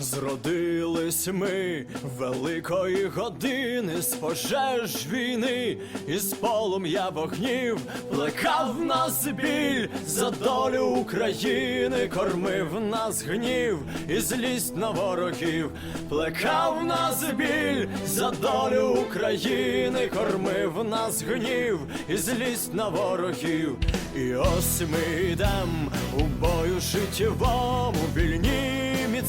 Зродились ми великої години з пожеж війни, із полум'я вогнів плекав нас біль за долю України, кормив нас гнів і злість на ворогів, плекав нас біль за долю України, кормив нас гнів і злість на ворогів. І ось ми йдем у бою життєвому вільні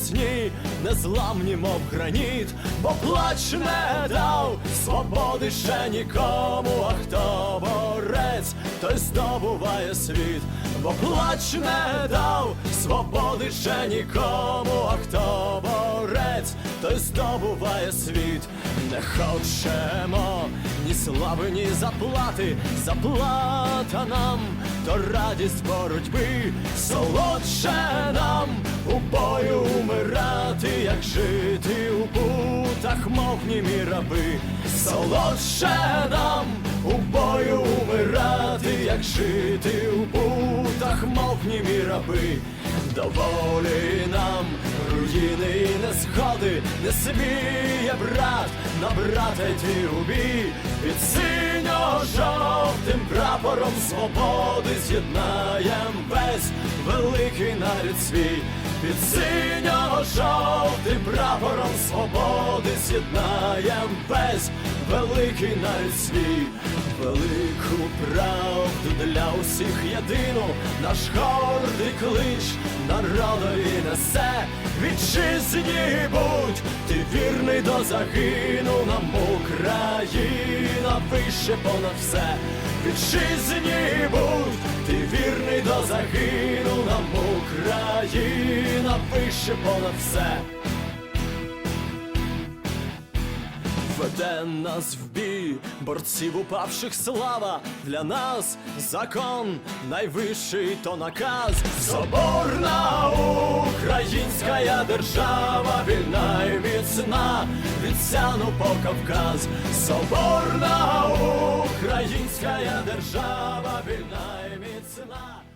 міцні, незламні, мов граніт, бо плач не дав свободи ще нікому, а хто борець, той здобуває світ, бо плач не дав свободи ще нікому, а хто борець, той здобуває світ, не хочемо ні слави, ні заплати, заплата нам, то радість боротьби, солодше нам у бою умирати, як жити у путах, мов німі раби, солодше нам у бою умирати, як жити у путах, мов німі раби, доволі нам руїни і незгоди, не сміє брат на брата йти у бій, під синьо-жовтим прапором свободи з'єднаєм весь великий нарід свій, під синьо-жовтим прапором свободи з'єднаєм весь великий нарід свій, велику правду для усіх єдину, наш гордий клич народові несе, вітчизні будь, ти вірний до загину. Нам Україна вище понад все, вітчизні будь, ти вірний до загину. Нам Україна вище понад все. Веде нас в бій, борців упавших слава, для нас закон найвищий то наказ. Соборна українська держава, вільна і міцна, від Сяну по Кавказ. Соборна українська держава, вільна і міцна.